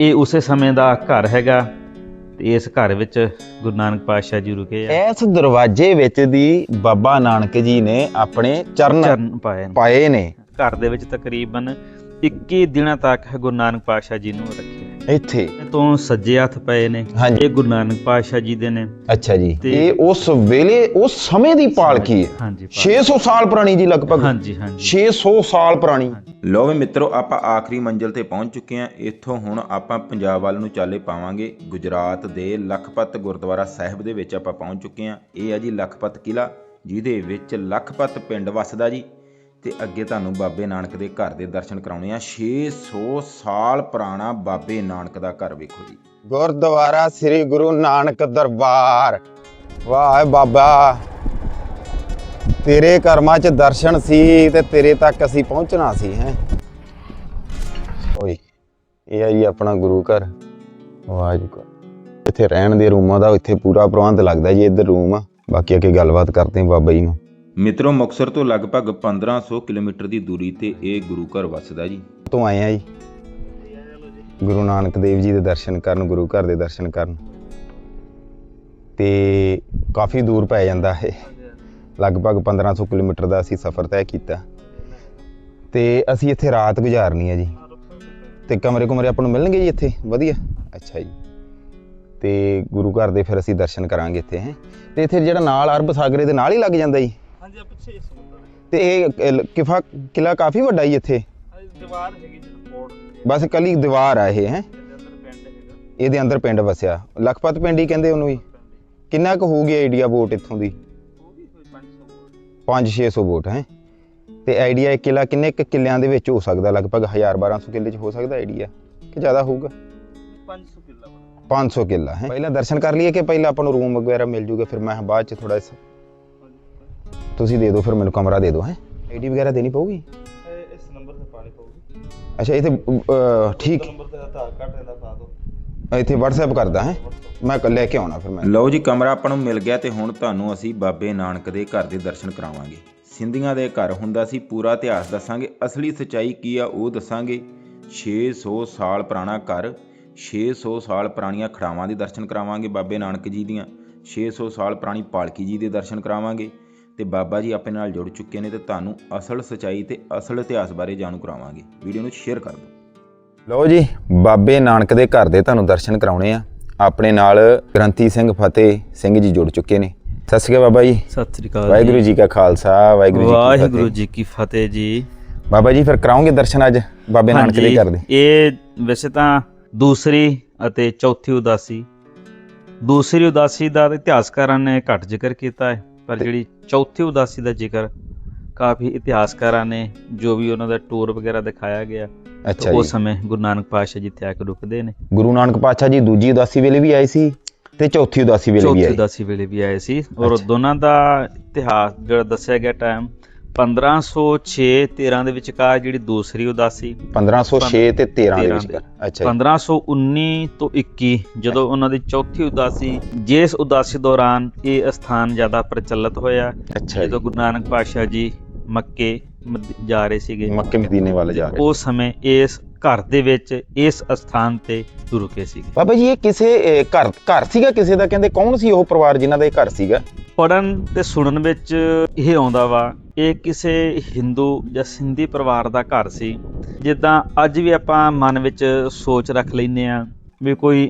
ਇਹ ਉਸੇ ਸਮੇਂ ਦਾ ਘਰ ਹੈਗਾ ਤੇ ਇਸ ਘਰ ਵਿੱਚ ਗੁਰੂ ਨਾਨਕ ਪਾਤਸ਼ਾਹ ਜੀ ਰੁਕੇ ਆ। ਇਸ ਦਰਵਾਜ਼ੇ ਵਿੱਚ ਦੀ ਬਾਬਾ ਨਾਨਕ ਜੀ ਨੇ ਆਪਣੇ ਚਰਨ ਚਰਨ ਪਾਏ ਨੇ। ਪਾਏ ਨੇ। ਘਰ ਦੇ ਵਿੱਚ ਤਕਰੀਬਨ 21 ਦਿਨਾਂ ਤੱਕ ਗੁਰੂ ਨਾਨਕ ਪਾਤਸ਼ਾਹ ਜੀ ਨੂੰ ਰੱਖਿਆ। ਇੱਥੇ? ਤੋਂ ਸੱਜੇ ਹੱਥ ਪਏ ਨੇ ਇਹ ਗੁਰੂ ਨਾਨਕ ਪਾਤਸ਼ਾਹ ਜੀ ਦੇ ਨੇ। ਅੱਛਾ ਜੀ। ਤੇ- ਇਹ ਉਸ ਵੇਲੇ ਉਸ ਸਮੇਂ ਦੀ ਪਾਲਕੀ ਹੈ? ਹਾਂਜੀ ਪਾ- 600 ਸਾਲ ਪੁਰਾਣੀ ਜੀ ਲਗਭਗ। ਹਾਂਜੀ ਹਾਂਜੀ। 600 ਸਾਲ ਪੁਰਾਣੀ। ਲੋ ਵੀ ਮਿੱਤਰੋ ਆਪਾਂ ਆਖਰੀ ਮੰਜ਼ਿਲ ਤੇ ਪਹੁੰਚ ਚੁੱਕੇ ਹਾਂ। ਇੱਥੋਂ ਹੁਣ ਆਪਾਂ ਪੰਜਾਬ ਵੱਲ ਨੂੰ ਚਾਲੇ ਪਾਵਾਂਗੇ। ਗੁਜਰਾਤ ਦੇ ਲਖਪਤ ਗੁਰਦੁਆਰਾ ਸਾਹਿਬ ਦੇ ਵਿੱਚ ਆਪਾਂ ਪਹੁੰਚ ਚੁੱਕੇ ਹਾਂ। ਇਹ ਹੈ ਜੀ ਲਖਪਤ ਕਿਲਾ ਜਿਹਦੇ ਵਿੱਚ ਲਖਪਤ ਪਿੰਡ ਵਸਦਾ ਜੀ। ਤੇ ਅੱਗੇ ਤੁਹਾਨੂੰ ਬਾਬੇ ਨਾਨਕ ਦੇ ਘਰ ਦੇ ਦਰਸ਼ਨ ਕਰਾਉਣੇ ਆ। 600 ਸਾਲ ਪੁਰਾਣਾ ਬਾਬੇ ਨਾਨਕ ਦਾ ਘਰ ਵੇਖੋ ਜੀ। ਗੁਰਦੁਆਰਾ ਸ੍ਰੀ ਗੁਰੂ ਨਾਨਕ ਦਰਬਾਰ। ਵਾਹ ਬਾਬਾ, ਤੇਰੇ ਕਰਮਾਂ 'ਚ ਦਰਸ਼ਨ ਸੀ ਤੇ ਤੇਰੇ ਤੱਕ ਅਸੀਂ ਪਹੁੰਚਣਾ ਸੀ, ਹੈ। ਓਏ, ਇਹ ਆ ਜੀ ਆਪਣਾ ਗੁਰੂ ਘਰ। ਵਾਹਿਗੁਰੂ ਇੱਥੇ ਰਹਿਣ ਦੇ ਰੂਮਾਂ ਦਾ ਇੱਥੇ ਪੂਰਾ ਪ੍ਰਬੰਧ ਲੱਗਦਾ ਜੀ, ਇੱਧਰ ਰੂਮ ਆ। ਬਾਕੀ ਅੱਗੇ ਗੱਲਬਾਤ ਕਰਦੇ ਹਾਂ ਬਾਬਾ ਜੀ ਨੂੰ ਮਿੱਤਰੋ, ਮੁਕਤਸਰ ਤੋਂ ਲਗਭਗ 1500 ਕਿਲੋਮੀਟਰ ਦੀ ਦੂਰੀ ਤੇ ਇਹ ਗੁਰੂ ਘਰ ਵੱਸਦਾ ਜੀ। ਤੋਂ ਆਏ ਆ ਜੀ। ਗੁਰੂ ਨਾਨਕ ਦੇਵ ਜੀ ਦੇ ਦਰਸ਼ਨ ਕਰਨ, ਗੁਰੂ ਘਰ ਦੇ ਦਰਸ਼ਨ ਕਰਨ। ਤੇ ਕਾਫੀ ਦੂਰ ਪੈ ਜਾਂਦਾ ਹੈ ਲਗਭਗ 1500 ਕਿਲੋਮੀਟਰ ਦਾ ਅਸੀਂ ਸਫ਼ਰ ਤੈਅ ਕੀਤਾ। ਤੇ ਅਸੀਂ ਇੱਥੇ ਰਾਤ ਗੁਜ਼ਾਰਨੀ ਹੈ ਜੀ। ਤੇ ਕਮਰੇ ਕੁਮਰੇ ਆਪਾਂ ਨੂੰ ਮਿਲਣਗੇ ਜੀ ਇੱਥੇ? ਵਧੀਆ। ਅੱਛਾ ਜੀ। ਤੇ ਗੁਰੂ ਘਰ ਦੇ ਫਿਰ ਅਸੀਂ ਦਰਸ਼ਨ ਕਰਾਂਗੇ ਇੱਥੇ, ਹੈ। ਤੇ ਇੱਥੇ ਜਿਹੜਾ ਨਾਲ ਅਰਬ ਸਾਗਰੇ ਦੇ ਨਾਲ ਹੀ ਲੱਗ ਜਾਂਦਾ ਜੀ। ਹਾਂਜੀ ਆ ਪਿੱਛੇ ਸਮੁੰਦਰ ਤੇ ਇਹ ਕਿਫਾ ਕਿਲਾ ਕਾਫੀ ਵੱਡਾ ਇੱਥੇ? ਹੈ ਦੀਵਾਰ ਹੈਗੀ ਜਿਹੜਾ ਕੋਟ ਦੇ। ਬਸ ਕੱਲੀ ਦੀਵਾਰ ਆ ਇਹ ਹੈ? ਅੰਦਰ ਪਿੰਡ ਹੈਗਾ। ਇਹਦੇ ਅੰਦਰ ਪਿੰਡ ਵਸਿਆ। ਲਖਪਤ ਪਿੰਡ ਹੀ ਕਹਿੰਦੇ ਉਹਨੂੰ ਵੀ? ਕਿੰਨਾ ਕੁ ਹੋਊਗੀ ਆਈਡੀਆ ਵੋਟ ਇੱਥੋਂ ਦੀ? ਉਹ ਵੀ ਕੋਈ 500 5-600 ਵੋਟ। ਹੈ? ਤੇ ਆਈਡੀਆ ਇੱਕ ਕਿਲਾ ਕਿੰਨੇ ਕੁ ਕਿੱਲਿਆਂ ਦੇ ਵਿੱਚ ਹੋ ਸਕਦਾ? ਲਗਭਗ 1000-1200 ਕਿੱਲੇ 'ਚ ਹੋ ਸਕਦਾ ਆਈਡੀਆ ਕਿ ਜ਼ਿਆਦਾ ਹੋਊਗਾ? 500 ਕਿੱਲਾ ਬਣਾ 500 ਕਿੱਲਾ ਹੈ? ਪਹਿਲਾਂ ਦਰਸ਼ਨ ਕਰ ਲਈਏ ਕਿ ਪਹਿਲਾਂ ਆਪਾਂ ਨੂੰ ਰੂਮ ਵਗੈਰਾ ਮਿਲ ਜੂਗਾ? ਫਿਰ ਮੈਂ ਬਾਅਦ 'ਚ ਥੋੜਾ ਤੁਸੀਂ ਦੇ ਦਿਓ ਫਿਰ ਮੈਨੂੰ ਕਮਰਾ ਦੇ ਦਿਓ ਹੈ? ਆਈਡੀ ਵਗੈਰਾ ਦੇਣੀ ਪਊਗੀ? ਇਸ ਨੰਬਰ ਤੇ ਪਾਣੀ ਪਊਗੀ। ਅੱਛਾ ਇੱਥੇ ਅਹ, ਠੀਕ। ਨੰਬਰ ਤੇ ਆਧਾਰ ਕਾਰਡ ਇਹਦਾ ਪਾ ਦਿਓ। ਇੱਥੇ WhatsApp ਕਰਦਾ ਹੈ? ਮੈਂ ਲੈ ਕੇ ਆਉਣਾ ਫਿਰ ਮੈਂ। ਲਓ ਜੀ ਕਮਰਾ ਆਪਾਂ ਨੂੰ ਮਿਲ ਗਿਆ ਤੇ ਹੁਣ ਤੁਹਾਨੂੰ ਅਸੀਂ ਬਾਬੇ ਨਾਨਕ ਦੇ ਘਰ ਦੇ ਦਰਸ਼ਨ ਕਰਾਵਾਂਗੇ। ਸਿੰਧੀਆਂ ਦੇ ਘਰ ਹੁੰਦਾ ਸੀ ਪੂਰਾ ਇਤਿਹਾਸ ਦੱਸਾਂਗੇ। ਅਸਲੀ ਸਚਾਈ ਕੀ ਆ ਉਹ ਦੱਸਾਂਗੇ। 600 ਸਾਲ ਪੁਰਾਣਾ ਘਰ 600 ਸਾਲ ਪੁਰਾਣੀਆਂ ਖੜਾਵਾਂ ਦੇ ਦਰਸ਼ਨ ਕਰਾਵਾਂਗੇ ਬਾਬੇ ਨਾਨਕ ਜੀ ਦੀਆਂ। 600 ਸਾਲ ਪੁਰਾਣੀ ਪਾਲਕੀ ਜੀ ਦੇ ਦਰਸ਼ਨ ਕਰਾਵਾਂਗੇ। ਤੇ ਬਾਬਾ ਜੀ ਆਪਣੇ ਨਾਲ ਜੁੜ ਚੁੱਕੇ ਨੇ ਤੇ ਤੁਹਾਨੂੰ ਅਸਲ ਸਚਾਈ ਤੇ ਅਸਲ ਇਤਿਹਾਸ ਬਾਰੇ ਜਾਣੂ ਕਰਾਵਾਂਗੇ। ਵੀਡੀਓ ਨੂੰ ਸ਼ੇਅਰ ਕਰ ਦਿਓ। ਲਓ ਜੀ ਬਾਬੇ ਨਾਨਕ ਦੇ ਘਰ ਦੇ ਤੁਹਾਨੂੰ ਦਰਸ਼ਨ ਕਰਾਉਣੇ ਆ। ਆਪਣੇ ਨਾਲ ਗ੍ਰੰਥੀ ਸਿੰਘ ਫਤਿਹ ਸਿੰਘ ਜੀ ਜੁੜ ਚੁੱਕੇ ਨੇ। ਸਤਿ ਸ਼੍ਰੀ ਅਕਾਲ ਬਾਬਾ ਜੀ। ਸਤਿ ਸ੍ਰੀ ਅਕਾਲ ਵਾਹਿਗੁਰੂ ਜੀ ਕਾ ਖਾਲਸਾ ਵਾਹਿਗੁਰੂ ਜੀ ਕੀ ਵਾਹਿਗੁਰੂ ਫਤਿਹ ਜੀ ਕੀ ਫਤਿਹ ਜੀ। ਬਾਬਾ ਜੀ ਫਿਰ ਕਰਾਉਂਗੇ ਦਰਸ਼ਨ ਅੱਜ ਬਾਬੇ ਨਾਨਕ ਦੇ ਘਰ ਦੇ? ਇਹ ਵੈਸੇ ਤਾਂ ਦੂਸਰੀ ਅਤੇ ਚੌਥੀ ਉਦਾਸੀ। ਦੂਸਰੀ ਉਦਾਸੀ ਦਾ ਇਤਿਹਾਸਕਾਰਾਂ ਨੇ ਘੱਟ ਜ਼ਿਕਰ ਕੀਤਾ ਹੈ। ਪਰ ਜਿਹੜੀ ਚੌਥੀ ਉਦਾਸੀ ਦਾ ਜ਼ਿਕਰ ਕਾਫੀ ਇਤਿਹਾਸਕਾਰਾਂ ਨੇ ਜੋ ਵੀ ਉਹਨਾਂ ਦਾ ਟੂਰ ਵਗੈਰਾ ਦਿਖਾਇਆ ਗਿਆ ਅੱਛਾ ਉਸ ਜੀ। ਸਮੇਂ ਗੁਰੂ ਨਾਨਕ ਪਾਤਸ਼ਾਹ ਜੀ ਆ ਕੇ ਰੁਕਦੇ ਨੇ। ਗੁਰੂ ਨਾਨਕ ਪਾਤਸ਼ਾਹ ਜੀ ਦੂਜੀ ਉਦਾਸੀ ਵੇਲੇ ਵੀ ਆਏ ਸੀ ਤੇ ਚੌਥੀ ਉਦਾਸੀ ਵੇਲੇ ਵੀ ਚੌਥੀ ਉਦਾਸੀ ਵੇਲੇ ਵੀ ਆਏ ਸੀ। ਔਰ। ਦੋਨਾਂ ਦਾ ਇਤਿਹਾਸ ਜਿਹੜਾ ਦੱਸਿਆ ਗਿਆ ਟਾਈਮ 1506 13 ਦੇ ਵਿਚਕਾਰ ਜਿਹੜੀ ਦੂਸਰੀ ਉਦਾਸੀ 1506 ਤੇ 13 ਦੇ13 ਵਿੱਚ ਦੇ। ਅੱਛਾ ਜੀ। 1519 ਤੋਂ 21 ਜਦੋਂ ਉਹਨਾਂ ਦੀ ਚੌਥੀ ਉਦਾਸੀ ਜਿਸ ਉਦਾਸੀ ਦੌਰਾਨ ਇਹ ਅਸਥਾਨ ਜ਼ਿਆਦਾ ਪ੍ਰਚਲਿਤ ਹੋਇਆ ਅੱਛਾ ਜਦੋਂ ਗੁਰੂ ਨਾਨਕ ਪਾਤਸ਼ਾਹ ਜੀ ਮੱਕੇ ਜਾ ਰਹੇ ਸੀਗੇ। ਮੱਕੇ ਮਦੀਨੇ ਵੱਲ ਜਾ ਰਹੇ। ਉਸ ਸਮੇਂ ਇਸ ਘਰ ਦੇ ਵਿੱਚ ਇਸ ਅਸਥਾਨ ਤੇ ਰੁਕੇ ਸੀਗੇ। ਬਾਬਾ ਜੀ ਇਹ ਕਿਸੇ ਘਰ ਘਰ ਸੀਗਾ ਕਿਸੇ ਦਾ? ਕਹਿੰਦੇ ਕੌਣ ਸੀ ਉਹ ਪਰਿਵਾਰ ਜਿਨ੍ਹਾਂ ਦਾ ਇਹ ਘਰ ਸੀਗਾ? ਪੜਨ ਤੇ ਸੁਣਨ ਵਿੱਚ ਇਹ ਆਉਂਦਾ ਵਾ ਇਹ ਕਿਸੇ ਹਿੰਦੂ ਜਾਂ ਸਿੰਧੀ ਪਰਿਵਾਰ ਦਾ ਘਰ ਸੀ। ਜਿੱਦਾਂ ਅੱਜ ਵੀ ਆਪਾਂ ਮਨ ਵਿੱਚ ਸੋਚ ਰੱਖ ਲੈਨੇ ਆ ਵੀ ਕੋਈ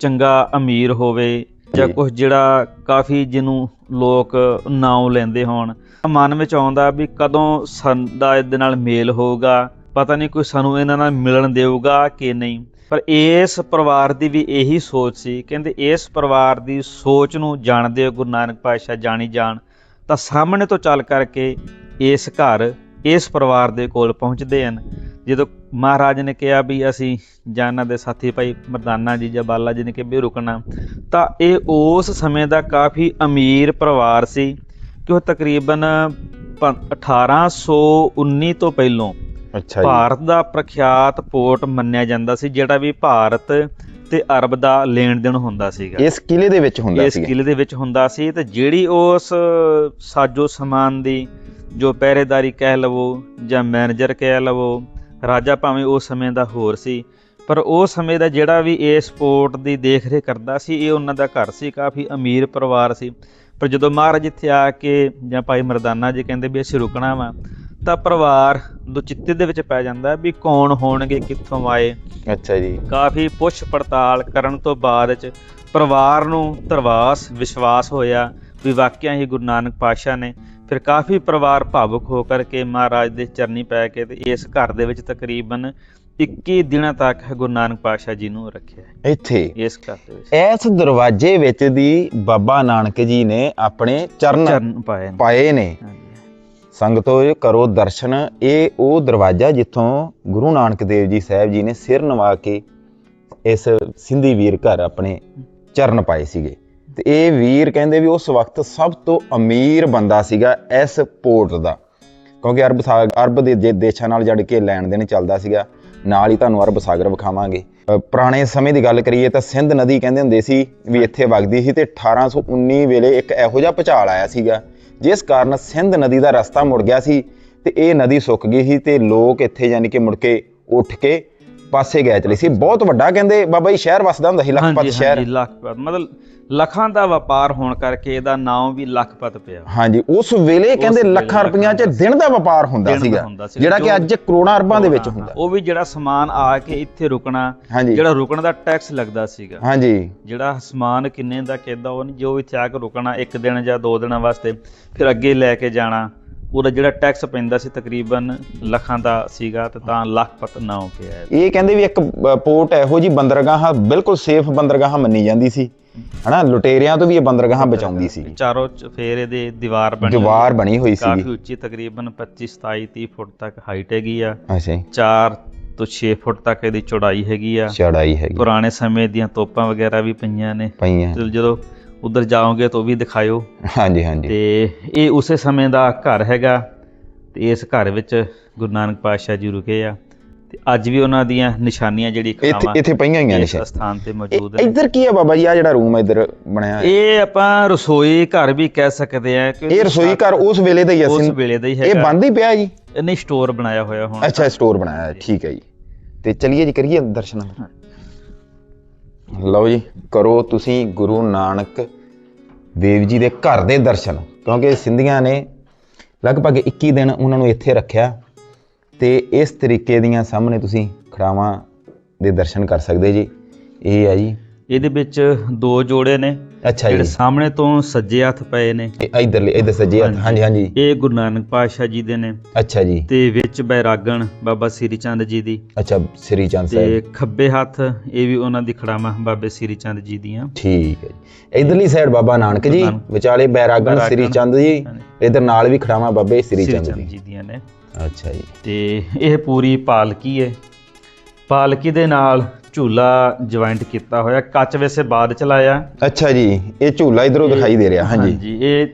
ਚੰਗਾ ਅਮੀਰ ਹੋਵੇ ਜਾਂ। ਕੁਝ ਜਿਹੜਾ ਕਾਫੀ ਜਿਹਨੂੰ ਲੋਕ ਨਾਮ ਲੈਂਦੇ ਹੋਣ। ਮਨ ਵਿੱਚ ਆਉਂਦਾ ਵੀ ਕਦੋਂ ਸਾਡਾ ਇਹਦੇ ਨਾਲ ਮੇਲ ਹੋਊਗਾ ਪਤਾ ਨਹੀਂ ਕੋਈ ਸਾਨੂੰ ਇਹਨਾਂ ਨਾਲ ਮਿਲਣ ਦੇਊਗਾ ਕਿ ਨਹੀਂ। ਪਰ ਇਸ ਪਰਿਵਾਰ ਦੀ ਵੀ ਇਹੀ ਸੋਚ ਸੀ ਕਹਿੰਦੇ ਇਸ ਪਰਿਵਾਰ ਦੀ ਸੋਚ ਨੂੰ ਜਾਣਦੇ ਗੁਰੂ ਨਾਨਕ ਪਾਤਸ਼ਾਹ ਜਾਣੀ ਜਾਣ ਤਾਂ ਸਾਹਮਣੇ ਤੋਂ ਚੱਲ ਕਰਕੇ ਇਸ ਘਰ ਇਸ ਪਰਿਵਾਰ ਦੇ ਕੋਲ ਪਹੁੰਚਦੇ ਹਨ। ਜਦੋਂ ਮਹਾਰਾਜ ਨੇ ਕਿਹਾ ਵੀ ਅਸੀਂ ਜਾਨਾਂ ਦੇ ਸਾਥੀ ਭਾਈ ਮਰਦਾਨਾ ਜੀ ਜਾਂ ਬਾਲਾ ਜੀ ਨੇ ਕਿ ਵੀ ਰੁਕਣਾ ਤਾਂ ਇਹ ਉਸ ਸਮੇਂ ਦਾ ਕਾਫੀ ਅਮੀਰ ਪਰਿਵਾਰ ਸੀ ਕਿ ਉਹ ਤਕਰੀਬਨ ਪ- 1819 ਤੋਂ ਪਹਿਲੋਂ ਅੱਛਾ ਜੀ। ਭਾਰਤ ਦਾ ਪ੍ਰਖਿਆਤ ਪੋਰਟ ਮੰਨਿਆ ਜਾਂਦਾ ਸੀ ਜਿਹੜਾ ਵੀ ਭਾਰਤ ਤੇ ਅਰਬ ਦਾ ਲੈਣ ਦੇਣ ਹੁੰਦਾ ਸੀਗਾ। ਇਸ ਕਿਲੇ ਦੇ ਵਿੱਚ ਹੁੰਦਾ ਇਸ ਸੀ ਕਿਲੇ ਦੇ ਵਿੱਚ ਹੁੰਦਾ ਸੀ ਤੇ ਜਿਹੜੀ ਉਸ ਸਾਜੋ ਸਮਾਨ ਦੀ ਜੋ ਪਹਿਰੇਦਾਰੀ ਕਹਿ ਲਵੋ ਜਾਂ ਮੈਨੇਜਰ ਕਹਿ ਲਵੋ ਰਾਜਾ ਭਾਵੇਂ ਉਸ ਸਮੇਂ ਦਾ ਹੋਰ ਸੀ ਪਰ ਉਹ ਸਮੇਂ ਦਾ ਜਿਹੜਾ ਵੀ ਇਹ ਸਪੋਰਟ ਦੀ ਦੇਖ-ਰੇਖ ਕਰਦਾ ਸੀ ਇਹ ਉਹਨਾਂ ਦਾ ਘਰ ਸੀ ਕਾਫੀ ਅਮੀਰ ਪਰਿਵਾਰ ਸੀ। ਪਰ ਜਦੋਂ ਮਹਾਰਾਜ ਇੱਥੇ ਆ ਕੇ ਜਾਂ ਭਾਈ ਮਰਦਾਨਾ ਜੀ ਕਹਿੰਦੇ ਵੀ ਅਸੀਂ ਰੁਕਣਾ ਵਾ ਤਾਂ ਪਰਿਵਾਰ ਦੁਚਿੱਤੇ ਦੇ ਵਿੱਚ ਪੈ ਜਾਂਦਾ ਵੀ ਕੌਣ ਹੋਣਗੇ ਕਿੱਥੋਂ ਆਏ। ਅੱਛਾ ਜੀ। ਕਾਫੀ ਪੁੱਛ ਪੜਤਾਲ ਕਰਨ ਤੋਂ ਬਾਅਦ ਚ ਪਰਿਵਾਰ ਨੂੰ ਧਰਵਾਸ ਵਿਸ਼ਵਾਸ ਹੋਇਆ ਵੀ ਵਾਕਿਆ ਹੀ ਗੁਰੂ ਨਾਨਕ ਪਾਤਸ਼ਾਹ ਨੇ ਫਿਰ ਕਾਫੀ ਪਰਿਵਾਰ ਭਾਵੁਕ ਹੋ ਕਰਕੇ ਮਹਾਰਾਜ ਦੇ ਚਰਨੀ ਪੈ ਕੇ ਤੇ ਇਸ ਘਰ ਦੇ ਵਿੱਚ ਤਕਰੀਬਨ 21 ਦਿਨਾਂ ਤੱਕ ਗੁਰੂ ਨਾਨਕ ਪਾਤਸ਼ਾਹ ਜੀ ਨੂੰ ਰੱਖਿਆ ਇੱਥੇ? ਇਸ ਘਰ ਦੇ ਵਿੱਚ। ਇਸ ਦਰਵਾਜ਼ੇ ਵਿੱਚ ਦੀ ਬਾਬਾ ਨਾਨਕ ਜੀ ਨੇ ਆਪਣੇ ਚਰਨ ਪਾਏ ਨੇ। ਪਾਏ ਨੇ। ਹਾਂਜੀ। ਸੰਗਤੋ ਕਰੋ ਦਰਸ਼ਨ। ਇਹ ਉਹ ਦਰਵਾਜ਼ਾ ਜਿੱਥੋਂ ਗੁਰੂ ਨਾਨਕ ਦੇਵ ਜੀ ਸਾਹਿਬ ਜੀ ਨੇ ਸਿਰ ਨਵਾ ਕੇ ਇਸ ਸਿੰਧੀ ਵੀਰ ਘਰ ਆਪਣੇ ਚਰਨ ਪਾਏ ਸੀਗੇ। ਤੇ ਇਹ ਵੀਰ ਕਹਿੰਦੇ ਵੀ ਉਸ ਵਕਤ ਸਭ ਤੋਂ ਅਮੀਰ ਬੰਦਾ ਸੀਗਾ ਇਸ ਪੋਰਟ ਦਾ। ਕਿਉਂਕਿ ਅਰਬ ਸਾਗਰ ਅਰਬ ਦੇ ਜੇ ਦੇਸ਼ਾਂ ਨਾਲ ਜੜ ਕੇ ਲੈਣ ਦੇਣ ਚੱਲਦਾ ਸੀਗਾ। ਨਾਲ ਹੀ ਤੁਹਾਨੂੰ ਅਰਬ ਸਾਗਰ ਵਿਖਾਵਾਂਗੇ। ਪੁਰਾਣੇ ਸਮੇਂ ਦੀ ਗੱਲ ਕਰੀਏ ਤਾਂ ਸਿੰਧ ਨਦੀ ਕਹਿੰਦੇ ਹੁੰਦੇ ਸੀ ਵੀ ਇੱਥੇ ਵਗਦੀ ਸੀ ਤੇ 1819 ਵੇਲੇ ਇੱਕ ਇਹੋ ਜਿਹਾ ਭੁਚਾਲ ਆਇਆ ਸੀਗਾ। ਜਿਸ ਕਾਰਨ ਸਿੰਧ ਨਦੀ ਦਾ ਰਸਤਾ ਮੁੜ ਗਿਆ ਸੀ ਤੇ ਇਹ ਨਦੀ ਸੁੱਕ ਗਈ ਸੀ ਤੇ ਲੋਕ ਇੱਥੇ ਯਾਨੀ ਕਿ ਮੁੜ ਕੇ ਉੱਠ ਕੇ ਪਾਸੇ ਗਏ ਚਲੇ ਸੀ। ਬਹੁਤ ਵੱਡਾ ਕਹਿੰਦੇ ਬਾਬਾ ਜੀ ਸ਼ਹਿਰ ਵਸਦਾ ਹੁੰਦਾ ਸੀ ਲਖਪਤ ਸ਼ਹਿਰ ਹਾਂਜੀ ਲਖਪਤ। ਮਤਲਬ ਲੱਖਾਂ ਦਾ ਵਪਾਰ ਹੋਣ ਕਰਕੇ ਇਹਦਾ ਨਾਮ ਵੀ ਲਖਪਤ ਪਿਆ। ਹਾਂਜੀ ਉਸ ਵੇਲੇ ਕਹਿੰਦੇ ਲੱਖਾਂ ਰੁਪਈਆਂ 'ਚ ਦਿਨ ਦਾ ਵਪਾਰ ਹੁੰਦਾ ਸੀਗਾ। ਜਿਹੜਾ ਕਿ ਅੱਜ ਕਰੋੜਾਂ ਅਰਬਾਂ ਦੇ ਵਿੱਚ ਹੁੰਦਾ। ਉਹ ਵੀ ਜਿਹੜਾ ਸਮਾਨ ਆ ਕੇ ਇੱਥੇ ਰੁਕਣਾ ਜਿਹੜਾ ਰੁਕਣ ਦਾ ਟੈਕਸ ਲੱਗਦਾ ਸੀਗਾ। ਹਾਂਜੀ। ਜਿਹੜਾ ਸਮਾਨ ਕਿੰਨੇ ਦਾ ਕਿੱਦਾਂ ਉਹ ਨਹੀਂ ਜੋ ਇੱਥੇ ਆ ਕੇ ਰੁਕਣਾ ਇੱਕ ਦਿਨ ਜਾਂ ਦੋ ਦਿਨਾਂ ਵਾਸਤੇ ਫਿਰ ਅੱਗੇ ਲੈ ਕੇ ਜਾਣਾ। ਉਹਦਾ ਜਿਹੜਾ ਟੈਕਸ ਪੈਂਦਾ ਸੀ ਤਕਰੀਬਨ ਲੱਖਾਂ ਦਾ ਸੀਗਾ ਤੇ ਤਾਂ ਲੱਖਪਤ ਪਿਆ ਹੈ ਇਹ ਕਹਿੰਦੇ ਵੀ ਇੱਕ ਪੋਰਟ ਇਹੋ ਜੀ ਬੰਦਰਗਾਹ ਬਿਲਕੁਲ ਸੇਫ ਬੰਦਰਗਾਹ ਮੰਨੀ ਜਾਂਦੀ ਸੀ। ਹਨਾ ਲੁਟੇਰਿਆਂ ਤੋਂ ਵੀ ਇਹ ਬੰਦਰਗਾਹ ਬਚਾਉਂਦੀ ਸੀ। ਚਾਰੋਂ ਚਫੇਰੇ ਦੇ ਦੀਵਾਰ ਬਣੀ ਦੀਵਾਰ ਬਣੀ ਹੋਈ ਕਾਫੀ ਸੀਗੀ। ਉੱਚੀ ਤਕਰੀਬਨ 25 27 30 ਫੁੱਟ ਤੱਕ ਹਾਈਟ ਹੈਗੀ ਆ। ਅੱਛਾ ਜੀ। 4 ਤੋਂ 6 ਫੁੱਟ ਤੱਕ ਇਹਦੀ ਚੌੜਾਈ ਹੈਗੀ ਆ। ਚੜਾਈ ਹੈਗੀ। ਪੁਰਾਣੇ ਸਮੇਂ ਦੀਆਂ ਤੋਪਾਂ ਵਗੈਰਾ ਵੀ ਪਈਆਂ ਨੇ। ਪਈਆਂ। ਜਦੋਂ ਉਧਰ ਜਾਓਗੇ ਤਾਂ ਉਹ ਵੀ ਦਿਖਾਇਓ। ਹਾਂਜੀ ਹਾਂਜੀ। ਤੇ ਇਹ ਉਸੇ ਸਮੇਂ ਦਾ ਘਰ ਹੈਗਾ ਤੇ ਇਸ ਘਰ ਵਿੱਚ ਗੁਰੂ ਨਾਨਕ ਪਾਤਸ਼ਾਹ ਜੀ ਰੁਕੇ ਆ। ਤੇ ਅੱਜ ਵੀ ਉਹਨਾਂ ਦੀਆਂ ਨਿਸ਼ਾਨੀਆਂ ਜਿਹੜੀ ਇੱਥੇ ਇੱਥੇ ਪਈਆਂ ਹੋਈਆਂ ਇਸ ਨੇ ਸਥਾਨ ਤੇ ਮੌਜੂਦ ਨੇ। ਇੱਧਰ ਕੀ ਹੈ ਬਾਬਾ ਜੀ? ਆ ਜਿਹੜਾ ਰੂਮ ਇੱਧਰ ਬਣਿਆ ਹੈ ਇਹ ਆਪਾਂ ਰਸੋਈ ਘਰ ਵੀ ਕਹਿ ਸਕਦੇ ਆ ਕਿ ਇਹ ਰਸੋਈ ਘਰ ਉਸ ਵੇਲੇ ਦਾ ਹੀ ਉਸ ਅਸੀਂ ਵੇਲੇ ਦਾ ਹੀ ਇਹ ਹੈਗਾ ਬੰਦ ਹੀ ਪਿਆ ਜੀ? ਇਹ ਨਹੀਂ ਸਟੋਰ ਬਣਾਇਆ ਹੋਇਆ ਹੁਣ। ਅੱਛਾ ਸਟੋਰ ਬਣਾਇਆ ਠੀਕ ਹੈ ਜੀ। ਤੇ ਚਲਿਏ ਜੀ ਕਰੀਏ ਦਰਸ਼ਨ। ਲਓ ਜੀ, ਕਰੋ ਤੁਸੀਂ ਗੁਰੂ ਨਾਨਕ ਦੇਵ ਜੀ ਦੇ ਘਰ ਦੇ ਦਰਸ਼ਨ। ਕਿਉਂਕਿ ਸਿੰਧੀਆਂ ਨੇ ਲਗਭਗ 21 ਦਿਨ ਉਹਨਾਂ ਨੂੰ ਇੱਥੇ ਰੱਖਿਆ ਤੇ ਇਸ ਤਰੀਕੇ ਦੀਆਂ ਸਾਹਮਣੇ ਤੁਸੀਂ ਖੜਾਵਾਂ ਦੇ ਦਰਸ਼ਨ ਕਰ ਸਕਦੇ ਜੀ। ਇਹ ਹੈ ਜੀ ਇਹਦੇ ਵਿੱਚ ਦੋ ਜੋੜੇ ਨੇ ਅੱਛਾ ਜਿਹੜੇ ਜੀ। ਸਾਹਮਣੇ ਤੋਂ ਸੱਜੇ ਹੱਥ ਪਏ ਨੇ। ਇਹ ਇਧਰਲੇ ਇਧਰ ਸੱਜੇ ਹੱਥ। ਹਾਂਜੀ। ਹਾਂਜੀ ਇਹ ਗੁਰੂ ਨਾਨਕ ਪਾਤਸ਼ਾਹ ਜੀ ਦੇ ਨੇ। ਅੱਛਾ ਜੀ। ਤੇ ਵਿੱਚ ਬੈਰਾਗਣ ਬਾਬਾ ਸ੍ਰੀ ਚੰਦ ਜੀ ਦੀ। ਅੱਛਾ ਸ੍ਰੀ ਚੰਦ ਸਾਹਿਬ। ਤੇ ਖੱਬੇ ਹੱਥ ਇਹ ਵੀ ਉਹਨਾਂ ਦੀ ਖੜਾਵਾਂ ਬਾਬੇ ਸ੍ਰੀ ਚੰਦ ਜੀ ਦੀਆਂ। ਠੀਕ ਹੈ ਜੀ। ਇਧਰਲੀ ਸਾਈਡ ਬਾਬਾ ਨਾਨਕ ਜੀ। ਵਿਚਾਲੇ ਬੈਰਾਗਣ। ਸ੍ਰੀ ਚੰਦ ਜੀ। ਇਧਰ ਨਾਲ ਵੀ ਖੜਾਵਾਂ ਬਾਬੇ ਸ੍ਰੀ ਚੰਦ ਜੀ ਦੀਆਂ ਨੇ। ਅੱਛਾ ਜੀ। ਤੇ ਇਹ ਪੂਰੀ ਪਾਲਕੀ ਹੈ। ਪਾਲਕੀ ਦੇ ਨਾਲ ਝੂਲਾ ਜੁਆਇੰਟ ਕੀਤਾ ਹੋਇਆ ਕੱਚ ਵੈਸੇ ਬਾਅਦ ਚਲਾਇਆ ਅੱਛਾ ਜੀ ਇਹ ਝੂਲਾ ਇਧਰੋਂ ਦਿਖਾਈ ਦੇ ਰਿਹਾ ਹਾਂਜੀ। ਹਾਂਜੀ ਇਹ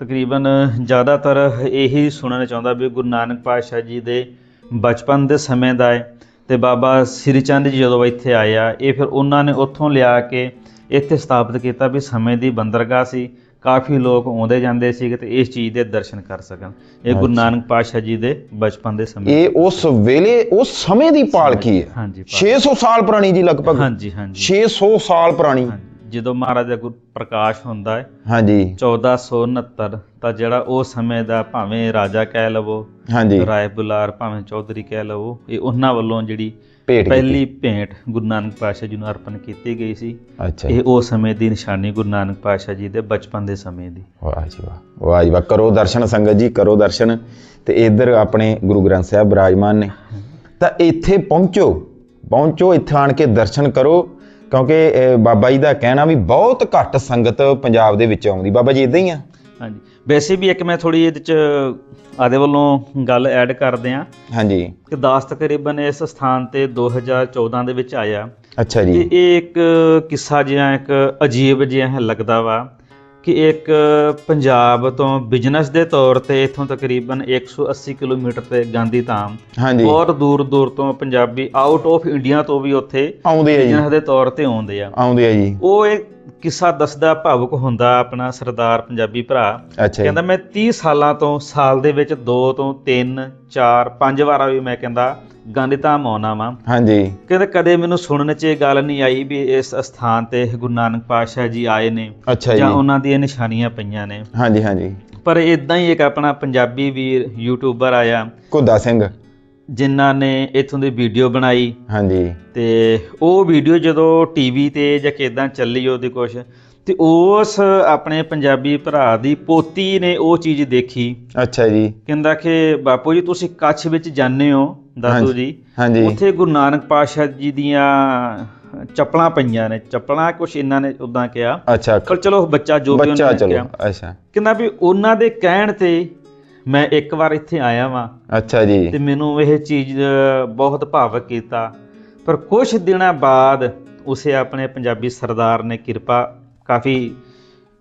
ਤਕਰੀਬਨ ਜ਼ਿਆਦਾਤਰ ਇਹੀ ਸੁਣਨਾ ਚਾਹੁੰਦਾ ਵੀ ਗੁਰੂ ਨਾਨਕ ਪਾਤਸ਼ਾਹ ਜੀ ਦੇ ਬਚਪਨ ਦੇ ਸਮੇਂ ਦਾ ਹੈ ਤੇ ਬਾਬਾ ਸ੍ਰੀ ਚੰਦ ਜੀ ਜਦੋਂ ਇੱਥੇ ਆਏ ਆ ਇਹ ਫਿਰ ਉਹਨਾਂ ਨੇ ਉੱਥੋਂ ਲਿਆ ਕੇ ਇੱਥੇ ਸਥਾਪਿਤ ਕੀਤਾ ਵੀ ਸਮੇਂ ਦੀ ਬੰਦਰਗਾਹ ਸੀ। ਕਾਫੀ ਲੋਕ ਆਉਂਦੇ ਜਾਂਦੇ ਸੀਗੇ ਤੇ ਇਸ ਚੀਜ਼ ਦੇ ਦਰਸ਼ਨ ਕਰ ਸਕਣ। ਇਹ ਗੁਰੂ। ਨਾਨਕ ਪਾਤਸ਼ਾਹ ਜੀ ਦੇ ਬਚਪਨ ਦੇ ਸਮੇਂ। ਇਹ ਉਸ ਵੇਲੇ ਉਸ ਸਮੇਂ ਦੀ ਪਾਲਕੀ ਹੈ? ਹਾਂਜੀ ਪਾਲਕੀ। 600 ਸਾਲ ਪੁਰਾਣੀ ਜੀ ਲਗਭਗ। ਹਾਂਜੀ ਹਾਂਜੀ। 600 ਸਾਲ ਪੁਰਾਣੀ। ਜਦੋਂ ਮਹਾਰਾਜ ਦਾ ਗੁਰ ਪ੍ਰਕਾਸ਼ ਹੁੰਦਾ ਹੈ ਹਾਂਜੀ। 1469 ਤਾਂ ਜਿਹੜਾ ਉਹ ਸਮੇਂ ਦਾ ਭਾਵੇਂ ਰਾਜਾ ਕਹਿ ਲਵੋ ਹਾਂਜੀ। ਰਾਏ ਬੁਲਾਰ ਭਾਵੇਂ ਚੌਧਰੀ ਕਹਿ ਲਵੋ ਇਹ ਉਹਨਾਂ ਵੱਲੋਂ ਜਿਹੜੀ ਭੇਟ। ਪਹਿਲੀ ਭੇਂਟ ਗੁਰੂ ਨਾਨਕ ਪਾਤਸ਼ਾਹ ਜੀ ਨੂੰ ਅਰਪਣ ਕੀਤੀ ਗਈ ਸੀ। ਅੱਛਾ ਇਹ ਉਹ ਸਮੇਂ ਦੀ ਨਿਸ਼ਾਨੀ ਗੁਰੂ ਨਾਨਕ ਪਾਤਸ਼ਾਹ ਜੀ ਦੇ ਬਚਪਨ ਦੇ ਸਮੇਂ ਦੀ। ਵਾਹ ਜੀ ਵਾਹ ਵਾਹ ਜੀ ਵਾਹ। ਕਰੋ ਦਰਸ਼ਨ ਸੰਗਤ ਜੀ ਕਰੋ ਦਰਸ਼ਨ। ਤੇ ਇੱਧਰ ਆਪਣੇ ਗੁਰੂ ਗ੍ਰੰਥ ਸਾਹਿਬ ਬਿਰਾਜਮਾਨ ਨੇ। ਤਾਂ ਇੱਥੇ ਪਹੁੰਚੋ ਪਹੁੰਚੋ ਇੱਥੇ ਆਣ ਕੇ ਦਰਸ਼ਨ ਕਰੋ। ਕਿਉਂਕਿ ਬਾਬਾ ਜੀ ਦਾ ਕਹਿਣਾ ਵੀ ਬਹੁਤ ਘੱਟ ਸੰਗਤ ਪੰਜਾਬ ਦੇ ਵਿੱਚ ਆਉਂਦੀ। ਬਾਬਾ ਜੀ ਇਦਾਂ ਹੀ ਆ? ਹਾਂਜੀ। ਵੈਸੇ ਵੀ ਇੱਕ ਮੈਂ ਥੋੜੀ ਇਹਦੇ ਚ ਆਦੇ ਵੱਲੋਂ ਗੱਲ ਐਡ ਕਰਦੇ ਆ ਹਾਂਜੀ। ਕਿ ਦਾਸ ਤਕਰੀਬਨ ਇਸ ਸਥਾਨ ਤੇ 2014 ਦੇ ਵਿੱਚ ਆਇਆ। ਅੱਛਾ ਤੇ ਜੀ ਇਹ ਇੱਕ ਕਿੱਸਾ ਜਿਹਾ ਇੱਕ ਅਜੀਬ ਜਿਹਾ ਲੱਗਦਾ ਵਾ ਕਿ ਇੱਕ ਪੰਜਾਬ ਤੋਂ ਬਿਜ਼ਨਸ ਦੇ ਤੌਰ ਤੇ ਇਥੋਂ ਤਕਰੀਬਨ 180 ਕਿਲੋਮੀਟਰ ਤੇ ਗਾਂਧੀ ਧਾਮ। ਬਹੁਤ ਦੂਰ ਦੂਰ ਤੋਂ ਪੰਜਾਬੀ ਆਊਟ ਆਫ ਇੰਡੀਆ ਤੋਂ ਵੀ ਉੱਥੇ ਆਉਂਦੇ ਆ ਜੀ। ਬਿਜ਼ਨਸ ਦੇ ਤੌਰ ਤੇ ਆਉਂਦੇ ਆ। ਆਉਂਦੇ ਆ ਜੀ। ਉਹ ਇਹ ਕਿੱਸਾ ਦੱਸਦਾ ਭਾਵੁਕ ਹੁੰਦਾ ਆਪਣਾ ਸਰਦਾਰ ਪੰਜਾਬੀ ਭਰਾ। ਅੱਛਾ ਕਹਿੰਦਾ ਮੈਂ 30 ਸਾਲਾਂ ਤੋਂ ਸਾਲ ਦੇ ਵਿੱਚ 2 ਤੋਂ 3 4 5 ਵਾਰਾਂ ਵੀ ਮੈਂ ਕਹਿੰਦਾ ਗਾਂਧੀ ਧਾਮ ਆਉਣਾ ਵਾਂ। ਹਾਂਜੀ। ਕਹਿੰਦਾ ਕਦੇ ਮੈਨੂੰ ਸੁਣਨ 'ਚ ਇਹ ਗੱਲ ਨਹੀਂ ਆਈ ਵੀ ਇਸ ਸਥਾਨ ਤੇ ਗੁਰੂ ਨਾਨਕ ਪਾਤਸ਼ਾਹ ਜੀ ਆਏ ਨੇ ਜੀ। ਉਹਨਾਂ ਦੀਆਂ ਨਿਸ਼ਾਨੀਆਂ ਪਈਆਂ ਨੇ। ਹਾਂਜੀ ਹਾਂਜੀ। ਪਰ ਇਦਾਂ ਹੀ ਇੱਕ ਆਪਣਾ ਪੰਜਾਬੀ ਵੀਰ ਯੂਟਿਊਬਰ ਆਇਆ। ਘੁੱਦਾ ਸਿੰਘ। ਜਿਨ੍ਹਾਂ ਨੇ ਇਥੋਂ ਦੀ ਵੀਡੀਓ ਬਣਾਈ। ਹਾਂਜੀ। ਤੇ ਉਹ ਵੀਡੀਓ ਜਦੋਂ ਟੀਵੀ ਤੇ ਜਾਂ ਕਿਦਾਂ ਚੱਲੀ ਉਹਦੀ ਕੁਛ ਤੇ ਉਸ ਆਪਣੇ ਪੰਜਾਬੀ ਭਰਾ ਦੀ ਪੋਤੀ ਨੇ ਉਹ ਚੀਜ਼ ਦੇਖੀ। ਅੱਛਾ ਜੀ। ਕਹਿੰਦਾ ਕਿ ਬਾਪੂ ਜੀ ਤੁਸੀਂ ਕੱਛ ਵਿੱਚ ਜਾਂਦੇ ਹੋ ਦਾਦੂ। ਜੀ। ਹਾਂਜੀ। ਉੱਥੇ ਗੁਰੂ ਨਾਨਕ ਪਾਤਸ਼ਾਹ ਜੀ ਦੀਆਂ ਚੱਪਲਾਂ ਪਈਆਂ ਨੇ। ਚੱਪਲਾਂ ਕੁਛ ਇਹਨਾਂ ਨੇ ਉਦਾਂ ਕਿਹਾ। ਅੱਛਾ। ਪਰ ਚਲੋ ਬੱਚਾ ਜੋ ਵੀ ਉਹਨਾਂ ਨੇ ਕਿਹਾ। ਅੱਛਾ। ਕਹਿੰਦਾ ਵੀ ਉਹਨਾਂ ਦੇ ਕਹਿਣ ਤੇ ਮੈਂ ਇੱਕ ਵਾਰ ਇੱਥੇ ਆਇਆ ਵਾਂ ਅੱਛਾ ਜੀ। ਤੇ ਮੈਨੂੰ ਇਹ ਚੀਜ਼ ਬਹੁਤ ਭਾਵਕ ਕੀਤਾ। ਪਰ ਕੁਝ ਦਿਨਾਂ ਬਾਅਦ ਉਸੇ ਆਪਣੇ ਪੰਜਾਬੀ ਸਰਦਾਰ ਨੇ ਕਿਰਪਾ ਕਾਫੀ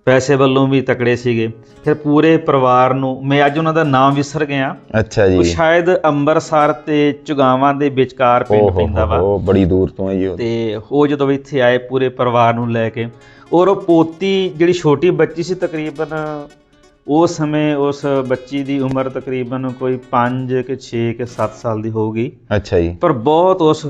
ਪੈਸੇ ਵੱਲੋਂ ਵੀ ਤਕੜੇ ਸੀਗੇ। ਫਿਰ ਪੂਰੇ ਪਰਿਵਾਰ ਨੂੰ ਮੈਂ ਅੱਜ ਉਹਨਾਂ ਦਾ ਨਾਮ ਵਿਸਰ ਗਿਆ। ਅੱਛਾ ਉਹ ਜੀ ਸ਼ਾਇਦ ਅੰਮ੍ਰਿਤਸਰ ਤੇ ਚੁਗਾਵਾਂ ਦੇ ਵਿਚਕਾਰ ਪਿੰਡ ਪੈਂਦਾ ਵਾ। ਹੋ ਬੜੀ ਦੂਰ ਤੋਂ ਹੈ ਜੀ ਉਹ। ਤੇ ਉਹ ਜਦੋਂ ਇੱਥੇ ਆਏ ਪੂਰੇ ਪਰਿਵਾਰ ਨੂੰ ਲੈ ਕੇ ਔਰ ਉਹ ਪੋਤੀ ਜਿਹੜੀ ਛੋਟੀ ਬੱਚੀ ਸੀ ਤਕਰੀਬਨ ਉਸ ਸਮੇਂ ਉਸ ਬੱਚੀ ਦੀ ਉਮਰ ਤਕਰੀਬਨ ਕੋਈ 5 ਕਿ 6 ਕਿ 7 ਸਾਲ ਦੀ ਹੋਊਗੀ। ਅੱਛਾ ਜੀ। ਪਰ ਬਹੁਤ ਉਸ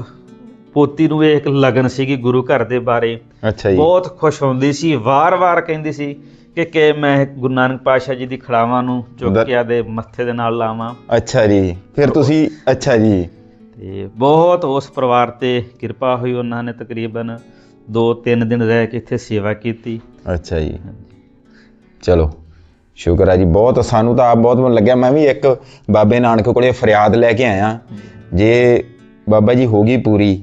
ਪੋਤੀ ਨੂੰ ਇਹ ਇੱਕ ਲਗਨ ਸੀਗੀ ਗੁਰੂ ਘਰ ਦੇ ਬਾਰੇ। ਅੱਛਾ ਜੀ। ਬਹੁਤ ਖੁਸ਼ ਹੁੰਦੀ ਸੀ ਵਾਰ-ਵਾਰ ਕਹਿੰਦੀ ਸੀ ਕਿ ਕਿ ਮੈਂ ਗੁਰੂ ਨਾਨਕ ਪਾਤਸ਼ਾਹ ਜੀ ਦੀ ਖੜਾਵਾਂ ਨੂੰ ਚੁੱਕ ਦ- ਮੱਥੇ ਦੇ ਨਾਲ ਲਾਵਾਂ। ਅੱਛਾ ਜੀ। ਫਿਰ ਤੁਸੀਂ ਅੱਛਾ ਜੀ। ਤੇ ਬਹੁਤ ਉਸ ਪਰਿਵਾਰ ਤੇ ਕਿਰਪਾ ਹੋਈ ਉਹਨਾਂ ਨੇ ਤਕਰੀਬਨ 2-3 ਦਿਨ ਰਹਿ ਕੇ ਇੱਥੇ ਸੇਵਾ ਕੀਤੀ। ਅੱਛਾ ਜੀ। ਚਲੋ। ਸ਼ੁਕਰ ਹੈ ਜੀ ਬਹੁਤ ਸਾਨੂੰ ਤਾਂ ਆਪ ਬਹੁਤ ਮਨ ਲੱਗਿਆ। ਮੈਂ ਵੀ ਇੱਕ ਬਾਬੇ ਨਾਨਕ ਕੋਲੇ ਫਰਿਆਦ ਲੈ ਕੇ ਆਇਆ। ਜੇ ਬਾਬਾ ਜੀ ਹੋ ਗਈ ਪੂਰੀ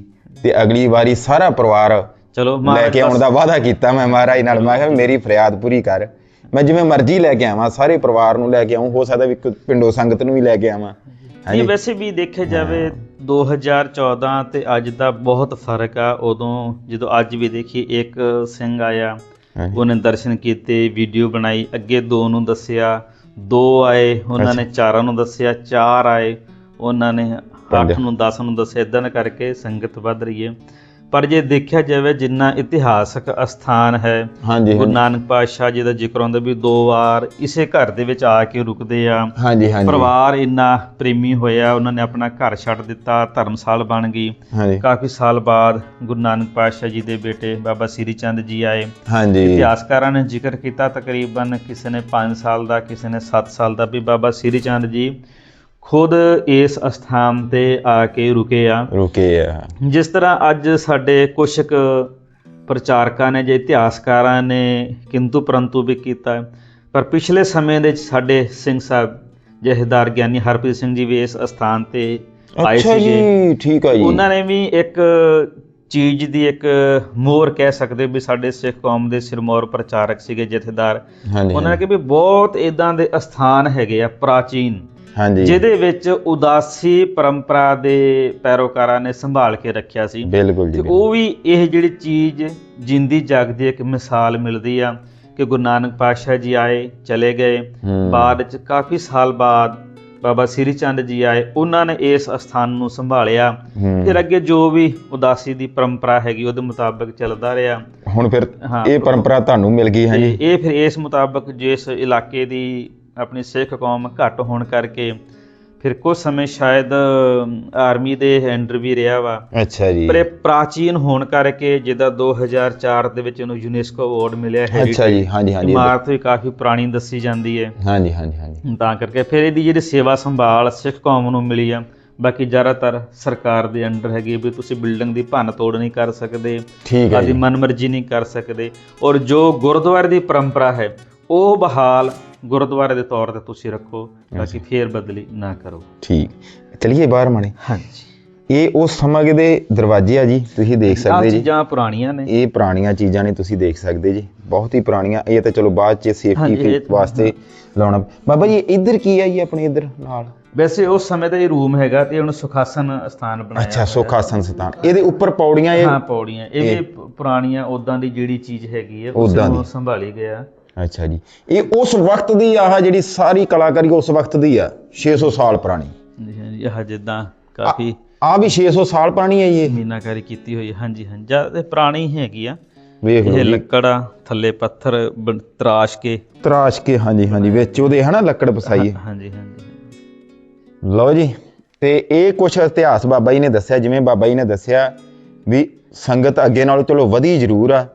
ਤੇ ਅਗਲੀ ਵਾਰੀ ਸਾਰਾ ਪਰਿਵਾਰ ਚਲੋ ਲੈ ਕੇ ਆਉਣ ਦਾ ਵਾਅਦਾ ਕੀਤਾ ਮੈਂ ਮਹਾਰਾਜ ਨਾਲ। ਮੈਂ ਕਿਹਾ ਮੇਰੀ ਫਰਿਆਦ ਪੂਰੀ ਕਰ। ਮੈਂ ਜਿਵੇਂ ਮਰਜ਼ੀ ਲੈ ਕੇ ਆਵਾਂ ਸਾਰੇ ਪਰਿਵਾਰ ਨੂੰ ਲੈ ਕੇ ਆਉਂ ਹੋ ਸਕਦਾ ਵੀ ਪਿੰਡੋ ਸੰਗਤ ਨੂੰ ਵੀ ਲੈ ਕੇ ਆਵਾਂ। ਹਾਂਜੀ ਵੈਸੇ ਵੀ ਦੇਖਿਆ ਜਾਵੇ 2014 ਤੇ ਅੱਜ ਦਾ ਬਹੁਤ ਫ਼ਰਕ ਆ। ਉਦੋਂ ਜਦੋਂ ਅੱਜ ਵੀ ਦੇਖੀ ਇੱਕ ਸਿੰਘ ਆਇਆ। ਉਹਨੇ ਦਰਸ਼ਨ ਕੀਤੇ ਵੀਡੀਓ ਬਣਾਈ ਅੱਗੇ ਦੋ ਨੂੰ ਦੱਸਿਆ ਦੋ ਆਏ ਉਹਨਾਂ ਨੇ ਚਾਰਾਂ ਨੂੰ ਦੱਸਿਆ ਚਾਰ ਆਏ ਉਹਨਾਂ ਨੇ। 8 ਨੂੰ 10 ਨੂੰ ਦੱਸਿਆ ਇਦਾਂ ਕਰਕੇ ਸੰਗਤ ਵੱਧ ਰਹੀ ਹੈ। ਪਰ ਜੇ ਦੇਖਿਆ ਜਾਵੇ ਜਿੰਨਾ ਇਤਿਹਾਸਕ ਅਸਥਾਨ ਹੈ ਹਾਂਜੀ ਗੁਰੂ ਨਾਨਕ ਪਾਤਸ਼ਾਹ ਜੀ ਦਾ ਜ਼ਿਕਰ ਹੁੰਦਾ ਵੀ ਦੋ ਵਾਰ ਇਸੇ ਘਰ ਦੇ ਵਿੱਚ ਆ ਕੇ ਰੁਕਦੇ ਆ। ਹਾਂਜੀ ਹਾਂਜੀ। ਪਰਿਵਾਰ ਇੰਨਾ ਪ੍ਰੇਮੀ ਹੋਇਆ ਉਹਨਾਂ ਨੇ ਆਪਣਾ ਘਰ ਛੱਡ ਦਿੱਤਾ ਧਰਮਸਾਲ ਬਣ ਗਈ। ਕਾਫੀ ਸਾਲ ਬਾਅਦ ਗੁਰੂ ਨਾਨਕ ਪਾਤਸ਼ਾਹ ਜੀ ਦੇ ਬੇਟੇ ਬਾਬਾ ਸ੍ਰੀ ਚੰਦ ਜੀ ਆਏ। ਹਾਂਜੀ। ਇਤਿਹਾਸਕਾਰਾਂ ਨੇ ਜ਼ਿਕਰ ਕੀਤਾ ਤਕਰੀਬਨ ਕਿਸੇ ਨੇ 5 ਸਾਲ ਦਾ ਕਿਸੇ ਨੇ 7 ਸਾਲ ਦਾ ਵੀ ਬਾਬਾ ਸ੍ਰੀ ਚੰਦ ਜੀ ਖੁਦ ਇਸ ਅਸਥਾਨ ਤੇ ਆ ਕੇ ਰੁਕੇ ਆ। ਰੁਕੇ ਆ। ਜਿਸ ਤਰ੍ਹਾਂ ਅੱਜ ਸਾਡੇ ਕੁਝ ਕੁ ਪ੍ਰਚਾਰਕਾਂ ਨੇ ਜੇ ਇਤਿਹਾਸਕਾਰਾਂ ਨੇ ਕਿੰਤੂ ਪਰੰਤੂ ਵੀ ਕੀਤਾ। ਪਰ ਪਿਛਲੇ ਸਮੇਂ ਦੇ ਵਿੱਚ ਸਾਡੇ ਸਿੰਘ ਸਾਹਿਬ ਜਹੇਦਾਰ ਗਿਆਨੀ ਹਰਪ੍ਰੀਤ ਸਿੰਘ ਜੀ ਵੀ ਇਸ ਅਸਥਾਨ ਤੇ ਆਏ ਅੱਛਾ ਸੀਗੇ। ਜੀ ਠੀਕ ਆ ਜੀ। ਉਹਨਾਂ ਨੇ ਵੀ ਇੱਕ ਚੀਜ਼ ਦੀ ਇੱਕ ਮੋਹਰ ਕਹਿ ਸਕਦੇ ਵੀ ਸਾਡੇ ਸਿੱਖ ਕੌਮ ਦੇ ਸਿਰਮੌਰ ਪ੍ਰਚਾਰਕ ਸੀਗੇ ਜਥੇਦਾਰ। ਉਹਨਾਂ ਨੇ ਕਿ ਵੀ ਬਹੁਤ ਇਦਾਂ ਦੇ ਅਸਥਾਨ ਹੈਗੇ ਆ ਪ੍ਰਾਚੀਨ। ਹਾਂਜੀ। ਜਿਹਦੇ ਵਿੱਚ ਉਦਾਸੀ ਪਰੰਪਰਾ ਦੇ ਪੈਰੋਕਾਰਾਂ ਨੇ ਸੰਭਾਲ ਕੇ ਰੱਖਿਆ ਸੀ। ਬਿਲਕੁਲ ਜੀ ਉਹ ਵੀ ਇਹ ਜਿਹੜੀ ਚੀਜ਼ ਜਿੰਦੀ ਜਾਗਦੀ ਇੱਕ ਮਿਸਾਲ ਮਿਲਦੀ ਆ ਕਿ ਗੁਰੂ ਨਾਨਕ ਪਾਤਸ਼ਾਹ ਜੀ ਆਏ ਚਲੇ ਗਏ। ਬਾਅਦ ਚ ਕਾਫੀ ਸਾਲ ਬਾਅਦ ਬਾਬਾ ਸ੍ਰੀ ਚੰਦ ਜੀ ਆਏ ਉਹਨਾਂ ਨੇ ਇਸ ਅਸਥਾਨ ਨੂੰ ਸੰਭਾਲਿਆ। ਫਿਰ ਅੱਗੇ ਜੋ ਵੀ ਉਦਾਸੀ ਦੀ ਪਰੰਪਰਾ ਹੈਗੀ ਉਹਦੇ ਮੁਤਾਬਕ ਚੱਲਦਾ ਰਿਹਾ। ਹੁਣ ਫਿਰ। ਇਹ ਪਰੰਪਰਾ ਤੁਹਾਨੂੰ ਮਿਲ ਗਈ ਹੈ ਜੀ ਇਹ ਫਿਰ ਇਸ ਮੁਤਾਬਕ ਜਿਸ ਇਲਾਕੇ ਦੀ ਆਪਣੀ ਸਿੱਖ ਕੌਮ ਘੱਟ ਹੋਣ ਕਰਕੇ ਫਿਰ ਕੁਝ ਸਮੇਂ ਸ਼ਾਇਦ ਆਰਮੀ ਦੇ ਅੰਡਰ ਵੀ ਰਿਹਾ ਵਾ। ਅੱਛਾ ਜੀ। ਪਰ ਇਹ ਪ੍ਰਾਚੀਨ ਹੋਣ ਕਰਕੇ ਜਿਹਦਾ 2004 ਦੇ ਵਿੱਚ ਇਹਨੂੰ ਯੂਨੈਸਕੋ ਅਵਾਰਡ ਮਿਲਿਆ ਅੱਛਾ ਜੀ ਹਾਂਜੀ ਹਾਂਜੀ। ਇਮਾਰਤ ਵੀ ਕਾਫੀ ਪੁਰਾਣੀ ਦੱਸੀ ਜਾਂਦੀ ਹੈ। ਹਾਂਜੀ ਹਾਂਜੀ ਹਾਂਜੀ। ਤਾਂ ਕਰਕੇ ਫਿਰ ਇਹਦੀ ਜਿਹੜੀ ਸੇਵਾ ਸੰਭਾਲ ਸਿੱਖ ਕੌਮ ਨੂੰ ਮਿਲੀ ਆ। ਬਾਕੀ ਜ਼ਿਆਦਾਤਰ ਸਰਕਾਰ ਦੇ ਅੰਡਰ ਹੈਗੀ ਵੀ ਤੁਸੀਂ ਬਿਲਡਿੰਗ ਦੀ ਭੰਨ ਤੋੜ ਨਹੀਂ ਕਰ ਸਕਦੇ ਹੈ ਆਦੀ ਮਨਮਰਜ਼ੀ ਨਹੀਂ ਕਰ ਸਕਦੇ। ਔਰ ਜੋ ਗੁਰਦੁਆਰੇ ਦੀ ਪਰੰਪਰਾ ਹੈ ਉਹ ਬਹਾਲ ਗੁਰਦੁਆਰੇ ਦੇ ਤੌਰ ਤੇ ਤੁਸੀਂ ਰੱਖੋ ਬਾਕੀ ਫੇਰ ਬਦਲੀ ਨਾ ਕਰੋ। ਠੀਕ। ਚਲਿਏ ਬਾਹਰ ਮਾਣੇ ਹਾਂਜੀ। ਇਹ ਉਸ ਸਮੇਂ ਦੇ ਦਰਵਾਜ਼ੇ ਆ ਜੀ? ਤੁਸੀਂ ਦੇਖ ਸਕਦੇ ਜੀ। ਚੀਜ਼ਾਂ ਪੁਰਾਣੀਆਂ ਨੇ। ਇਹ ਪੁਰਾਣੀਆਂ ਚੀਜ਼ਾਂ ਨੇ ਤੁਸੀਂ ਦੇਖ ਸਕਦੇ ਜੀ। ਬਹੁਤ ਹੀ ਪੁਰਾਣੀਆਂ। ਇਹ ਤਾਂ ਚਲੋ ਬਾਅਦ ਚ ਸੇਫਟੀ ਵਾਸਤੇ ਲਾਉਣਾ। ਬਾਬਾ ਜੀ ਇੱਧਰ ਕੀ ਹੈ ਜੀ ਆਪਣੇ ਇੱਧਰ ਨਾਲ? ਵੈਸੇ ਉਸ ਸਮੇਂ ਦਾ ਇਹ ਰੂਮ ਹੈਗਾ ਤੇ ਹੁਣ ਸੁਖਾਸਨ ਸਥਾਨ ਬਣਾਇਆ ਅੱਛਾ। ਸੁਖਾਸਨ ਸਥਾਨ। ਇਹਦੇ ਉੱਪਰ ਪੌੜੀਆਂ ਇਹ ਹਾਂ ਪੌੜੀਆਂ। ਇਹ ਵੀ ਪੁਰਾਣੀਆਂ ਉਦਾਂ ਦੀ ਜਿਹੜੀ ਚੀਜ਼ ਹੈਗੀ ਹੈ ਉਸ ਨੂੰ। ਸੰਭਾਲੀ ਗਿਆ। ਅੱਛਾ ਜੀ। ਇਹ ਉਸ ਵਕਤ ਦੀ ਆਹ ਜਿਹੜੀ ਸਾਰੀ ਕਲਾਕਾਰੀ ਉਸ ਵਕਤ ਦੀ ਆ 600 ਸਾਲ ਪੁਰਾਣੀ। ਜੀ ਇਹ ਜਿੱਦਾਂ ਕਾਫੀ ਆ ਵੀ 600 ਸਾਲ ਪੁਰਾਣੀ ਹੈ ਇਹ। ਮੀਨਾਕਾਰੀ ਕੀਤੀ ਹੋਈ ਹਾਂਜੀ ਹਾਂਜੀ ਜ਼ਿਆਦਾ ਪੁਰਾਣੀ ਹੈਗੀ ਆ। ਵੇਖ ਲਓ ਇਹ ਲੱਕੜ ਥੱਲੇ ਪੱਥਰ ਤਰਾਸ਼ ਕੇ। ਤਰਾਸ਼ ਕੇ ਹਾਂਜੀ ਹਾਂਜੀ। ਵਿੱਚ ਉਹਦੇ ਹਨਾ ਲੱਕੜ ਪਸਾਈ ਹੈ। ਹਾਂਜੀ ਹਾਂਜੀ। ਲਓ ਜੀ ਤੇ ਇਹ ਕੁਛ ਇਤਿਹਾਸ ਬਾਬਾ ਜੀ ਨੇ ਦੱਸਿਆ ਜਿਵੇਂ ਬਾਬਾ ਜੀ ਨੇ ਦੱਸਿਆ ਵੀ ਸੰਗਤ ਅੱਗੇ ਨਾਲੋਂ ਚਲੋ ਵਧੀ ਜ਼ਰੂਰ ਆ।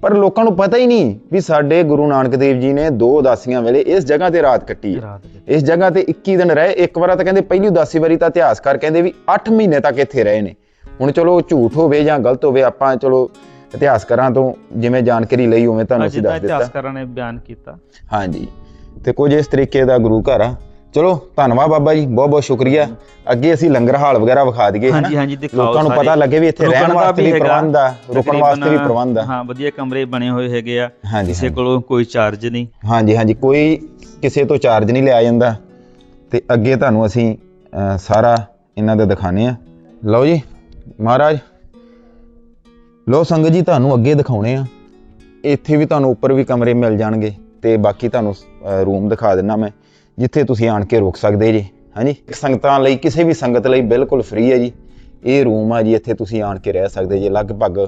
ਪਰ ਲੋਕਾਂ ਨੂੰ ਪਤਾ ਹੀ ਨਹੀਂ ਵੀ ਸਾਡੇ ਗੁਰੂ ਨਾਨਕ ਦੇਵ ਜੀ ਨੇ ਦੋ ਉਦਾਸੀਆਂ ਵੇਲੇ ਇਸ ਜਗ੍ਹਾ ਤੇ ਰਾਤ ਕੱਟੀ। ਹੈ ਇਸ ਜਗ੍ਹਾ ਤੇ 21 ਦਿਨ ਰਹੇ। ਇੱਕ ਵਾਰ ਤਾਂ ਕਹਿੰਦੇ ਪਹਿਲੀ ਉਦਾਸੀ ਵਾਰੀ ਤਾਂ ਇਤਿਹਾਸਕਾਰ ਕਹਿੰਦੇ ਵੀ 8 ਮਹੀਨੇ ਤੱਕ ਇੱਥੇ ਰਹੇ ਨੇ। ਹੁਣ ਚਲੋ ਝੂਠ ਹੋਵੇ ਜਾਂ ਗਲਤ ਹੋਵੇ ਆਪਾਂ ਚਲੋ ਇਤਿਹਾਸਕਾਰਾਂ ਤੋਂ ਜਿਵੇਂ ਜਾਣਕਾਰੀ ਲਈ ਉਵੇਂ ਤੁਹਾਨੂੰ ਅਸੀਂ ਜਿੱਦਾਂ ਦੱਸ ਦਿੱਤਾ। ਇਤਿਹਾਸਕਾਰਾਂ ਨੇ ਬਿਆਨ ਕੀਤਾ। ਹਾਂਜੀ। ਤੇ ਕੁਝ ਇਸ ਤਰੀਕੇ ਦਾ ਗੁਰੂ ਘਰ ਆ। ਚਲੋ ਧੰਨਵਾਦ ਬਾਬਾ ਜੀ ਬਹੁਤ ਬਹੁਤ ਸ਼ੁਕਰੀਆ। ਅੱਗੇ ਅਸੀਂ ਲੰਗਰ ਹਾਲ ਵਗੈਰਾ ਵਿਖਾ ਦਈਏ ਹਾਂਜੀ ਹਾਂਜੀ ਦਿਖਾਓ ਲੋਕਾਂ ਨੂੰ। ਪਤਾ ਲੱਗੇ ਵੀ ਇੱਥੇ ਰਹਿਣ ਵਾਸਤੇ ਵੀ। ਪ੍ਰਬੰਧ ਆ ਰੁਕਣ ਵਾਸਤੇ ਵੀ ਪ੍ਰਬੰਧ ਆ। ਹਾਂ ਵਧੀਆ ਕਮਰੇ ਬਣੇ ਹੋਏ ਹੈਗੇ ਆ। ਕਿਸੇ ਕੋਲੋਂ ਕੋਈ ਚਾਰਜ ਨਹੀਂ। ਹਾਂਜੀ ਹਾਂਜੀ ਕੋਈ ਕਿਸੇ ਤੋਂ ਚਾਰਜ ਨਹੀਂ ਲਿਆ ਜਾਂਦਾ। ਤੇ ਅੱਗੇ ਤੁਹਾਨੂੰ ਅਸੀਂ ਸਾਰਾ ਇਹਨਾਂ ਦਾ ਦਿਖਾਣੇ ਆ ਲਓ ਜੀ ਮਹਾਰਾਜ। ਲਓ ਸੰਗਤ ਜੀ ਤੁਹਾਨੂੰ ਅੱਗੇ ਦਿਖਾਉਣੇ ਆ ਇੱਥੇ ਵੀ ਤੁਹਾਨੂੰ ਉੱਪਰ ਵੀ ਕਮਰੇ ਮਿਲ ਜਾਣਗੇ ਤੇ ਬਾਕੀ ਤੁਹਾਨੂੰ ਰੂਮ ਦਿਖਾ ਦਿੰਨਾ ਮੈਂ। ਜਿੱਥੇ ਤੁਸੀਂ ਆਣ ਕੇ ਰੁਕ ਸਕਦੇ ਜੀ ਹਾਂਜੀ ਸੰਗਤਾਂ ਲਈ, ਕਿਸੇ ਵੀ ਸੰਗਤ ਲਈ ਬਿਲਕੁਲ ਫ੍ਰੀ ਹੈ ਜੀ। ਇਹ ਰੂਮ ਆ ਜੀ, ਇੱਥੇ ਤੁਸੀਂ ਆਣ ਕੇ ਰਹਿ ਸਕਦੇ ਜੀ। ਲਗਭਗ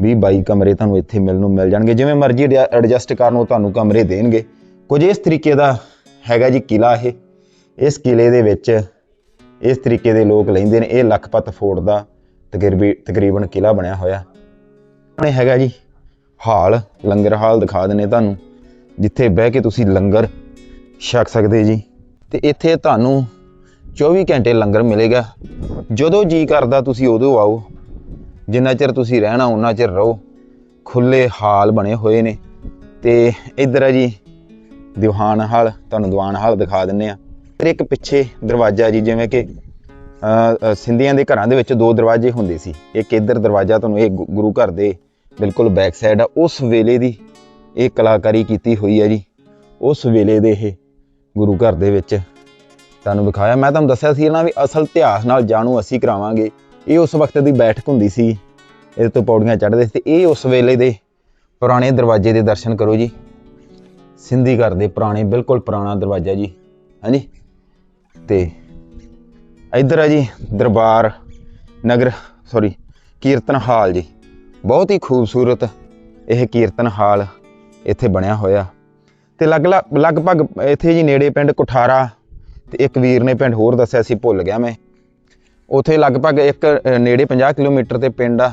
20 22 ਕਮਰੇ ਤੁਹਾਨੂੰ ਇੱਥੇ ਮਿਲਣ ਨੂੰ ਮਿਲ ਜਾਣਗੇ। ਜਿਵੇਂ ਮਰਜ਼ੀ ਐਡਜਸਟ ਕਰਨ ਨੂੰ ਤੁਹਾਨੂੰ ਕਮਰੇ ਦੇਣਗੇ। ਕੁਝ ਇਸ ਤਰੀਕੇ ਦਾ ਹੈਗਾ ਜੀ ਕਿਲਾ ਇਹ। ਇਸ ਕਿਲੇ ਦੇ ਵਿੱਚ ਇਸ ਤਰੀਕੇ ਦੇ ਲੋਕ ਲੈਂਦੇ ਨੇ। ਇਹ ਲੱਖਪਤ ਫੋਰਟ ਦਾ ਤਕਰੀਬੀ, ਤਕਰੀਬਨ ਕਿਲਾ ਬਣਿਆ ਹੋਇਆ। ਆਪਣੇ ਹੈਗਾ ਜੀ ਹਾਲ, ਲੰਗਰ ਹਾਲ ਦਿਖਾ ਦਿੰਨੇ ਤੁਹਾਨੂੰ। ਜਿੱਥੇ ਬਹਿ ਕੇ ਤੁਸੀਂ ਲੰਗਰ ਛਕ ਸਕਦੇ ਜੀ। ਤੇ ਇੱਥੇ ਤੁਹਾਨੂੰ 24 ਘੰਟੇ ਲੰਗਰ ਮਿਲੇਗਾ। ਜਦੋਂ ਜੀ ਕਰਦਾ ਤੁਸੀਂ ਉਦੋਂ ਆਓ। ਜਿੰਨਾ ਚਿਰ ਤੁਸੀਂ ਰਹਿਣਾ ਉਹਨਾਂ ਚਿਰ ਰਹੋ। ਖੁੱਲੇ ਹਾਲ ਬਣੇ ਹੋਏ ਨੇ। ਤੇ ਇੱਧਰ ਹੈ ਜੀ, ਦੀਵਾਨ ਹਾਲ, ਤੁਹਾਨੂੰ ਦੀਵਾਨ ਹਾਲ ਦਿਖਾ ਦਿੰਨੇ ਆ। ਫਿਰ ਇੱਕ ਪਿੱਛੇ ਦਰਵਾਜ਼ਾ ਜੀ, ਜਿਵੇਂ ਕਿ ਸਿੰਧੀਆਂ ਦੇ ਘਰਾਂ ਦੇ ਵਿੱਚ ਦੋ ਦਰਵਾਜ਼ੇ ਹੁੰਦੇ ਸੀ। ਇੱਕ ਇੱਧਰ ਦਰਵਾਜ਼ਾ ਤੁਹਾਨੂੰ ਇਹ ਗੁ- ਗੁਰੂ ਘਰ ਦੇ ਬਿਲਕੁਲ ਬੈਕ ਸਾਈਡ ਆ। ਉਸ ਵੇਲੇ ਦੀ ਇਹ ਕਲਾਕਾਰੀ ਕੀਤੀ ਹੋਈ ਹੈ ਜੀ। ਉਸ ਵੇਲੇ ਦੇ ਇਹ ਗੁਰੂ ਘਰ ਦੇ ਵਿੱਚ। ਤੁਹਾਨੂੰ ਵਿਖਾਇਆ, ਮੈਂ ਤੁਹਾਨੂੰ ਦੱਸਿਆ ਸੀ ਨਾ ਵੀ ਅਸਲ ਇਤਿਹਾਸ ਨਾਲ ਜਾਣੂ ਅਸੀਂ ਕਰਾਵਾਂਗੇ। ਇਹ ਉਸ ਵਕਤ ਦੀ ਬੈਠਕ ਹੁੰਦੀ ਸੀ, ਇਹਦੇ ਤੋਂ ਪੌੜੀਆਂ ਚੜ੍ਹਦੇ ਸੀ। ਤੇ ਇਹ ਉਸ ਵੇਲੇ ਦੇ ਪੁਰਾਣੇ ਦਰਵਾਜ਼ੇ ਦੇ ਦਰਸ਼ਨ ਕਰੋ ਜੀ। ਸਿੰਧੀ ਘਰ ਦੇ ਪੁਰਾਣੇ, ਬਿਲਕੁਲ ਪੁਰਾਣਾ ਦਰਵਾਜ਼ਾ ਜੀ। ਹਾਂਜੀ। ਤੇ ਇੱਧਰ ਹੈ ਜੀ, ਦਰਬਾਰ, ਨਗਰ ਸੌਰੀ ਕੀਰਤਨ ਹਾਲ ਜੀ। ਬਹੁਤ ਹੀ ਖੂਬਸੂਰਤ ਇਹ ਕੀਰਤਨ ਹਾਲ ਇੱਥੇ ਬਣਿਆ ਹੋਇਆ। ਤੇ ਲਗ ਲਗਭਗ ਇੱਥੇ ਜੀ ਨੇੜੇ ਪਿੰਡ ਕੁਠਾਰਾ ਤੇ ਇੱਕ ਵੀਰ ਨੇ ਪਿੰਡ ਹੋਰ ਦੱਸਿਆ ਸੀ, ਭੁੱਲ ਗਿਆ ਮੈਂ। ਉੱਥੇ ਲਗਭਗ ਇੱਕ ਨੇੜੇ 50 ਕਿਲੋਮੀਟਰ ਤੇ ਪਿੰਡ ਆ।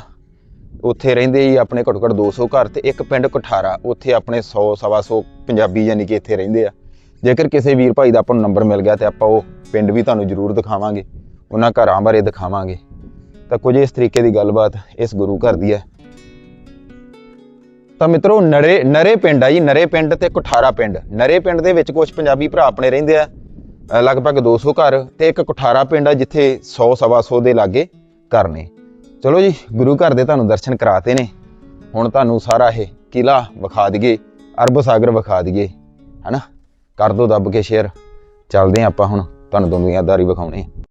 ਉੱਥੇ ਰਹਿੰਦੇ ਜੀ ਆਪਣੇ ਘੱਟੋ ਘੱਟ 200 ਘਰ ਤੇ ਇੱਕ ਪਿੰਡ ਕੁਠਾਰਾ। ਉੱਥੇ ਆਪਣੇ 100 ਸਵਾ 100 ਪੰਜਾਬੀ ਯਾਨੀ ਕਿ ਇੱਥੇ ਰਹਿੰਦੇ ਆ। ਜੇਕਰ ਕਿਸੇ ਵੀਰ ਭਾਈ ਦਾ ਆਪਾਂ ਨੂੰ ਨੰਬਰ ਮਿਲ ਗਿਆ ਤੇ ਆਪਾਂ ਉਹ ਪਿੰਡ ਵੀ ਤੁਹਾਨੂੰ ਜ਼ਰੂਰ ਦਿਖਾਵਾਂਗੇ। ਉਹਨਾਂ ਘਰਾਂ ਬਾਰੇ ਦਿਖਾਵਾਂਗੇ। ਤਾਂ ਕੁਝ ਇਸ ਤਰੀਕੇ ਦੀ ਗੱਲਬਾਤ ਇਸ ਗੁਰੂ ਘਰ ਦੀ ਹੈ। ਤਾਂ ਮਿੱਤਰੋ ਨਰੇ ਨਰੇ ਪਿੰਡ ਆ ਜੀ ਨਰੇ ਪਿੰਡ ਤੇ ਕੁਠਾਰਾ ਪਿੰਡ। ਨਰੇ ਪਿੰਡ ਦੇ ਵਿੱਚ ਕੁਝ ਪੰਜਾਬੀ ਭਰਾ ਆਪਣੇ ਰਹਿੰਦੇ ਆ ਅ, ਲਗਭਗ 200 ਘਰ ਤੇ ਇੱਕ ਕੁਠਾਰਾ ਪਿੰਡ ਆ ਜਿੱਥੇ 100 ਸਵਾ 100 ਦੇ ਲਾਗੇ ਘਰ ਨੇ। ਚਲੋ ਜੀ ਗੁਰੂ ਘਰ ਦੇ ਤੁਹਾਨੂੰ ਦਰਸ਼ਨ ਕਰਾਤੇ ਨੇ। ਹੁਣ ਤੁਹਾਨੂੰ ਸਾਰਾ ਇਹ ਕਿਲਾ ਵਿਖਾ ਦਈਏ ਅਰਬ ਸਾਗਰ ਵਿਖਾ ਦਈਏ ਹਨਾ? ਕਰ ਦੋ ਦੱਬ ਕੇ ਸ਼ੇਅਰ। ਚੱਲਦੇ ਹਾਂ ਆਪਾਂ ਹੁਣ ਤੁਹਾਨੂੰ ਦੁਨੀਆਦਾਰੀ ਵਿਖਾਉਣੇ